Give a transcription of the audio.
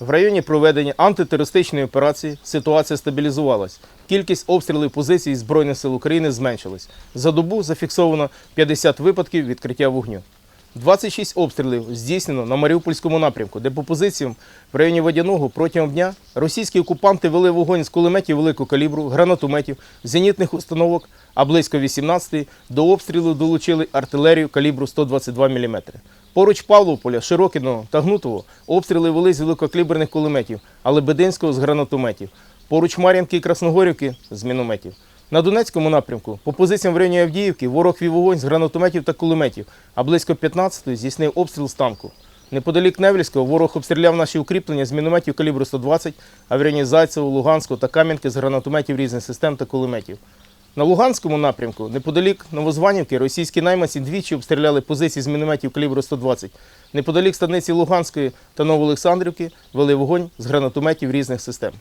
В районі проведення антитерористичної операції ситуація стабілізувалась. Кількість обстрілів позицій Збройних сил України зменшилась. За добу зафіксовано 50 випадків відкриття вогню. 26 обстрілів здійснено на Маріупольському напрямку, де по позиціям в районі Водяного протягом дня російські окупанти вели вогонь з кулеметів великого калібру, гранатометів, зенітних установок, а близько 18 до обстрілу долучили артилерію калібру 122 мм. Поруч Павлополя, Широкіного та Гнутового обстріли вели з великокаліберних кулеметів, а Лебединського з гранатометів. Поруч Мар'їнки і Красногорівки з мінометів. На Донецькому напрямку по позиціям в районі Авдіївки ворог вів вогонь з гранатометів та кулеметів, а близько 15-ї здійснив обстріл з танку. Неподалік Невлівського ворог обстріляв наші укріплення з мінометів калібру 120, а в районі Зайцево, Луганського та Кам'янки з гранатометів різних систем та кулеметів. На Луганському напрямку, неподалік Новозванівки, російські найманці двічі обстріляли позиції з мінометів калібру 120. Неподалік станиці Луганської та Новоолександрівки вели вогонь з гранатометів різних систем.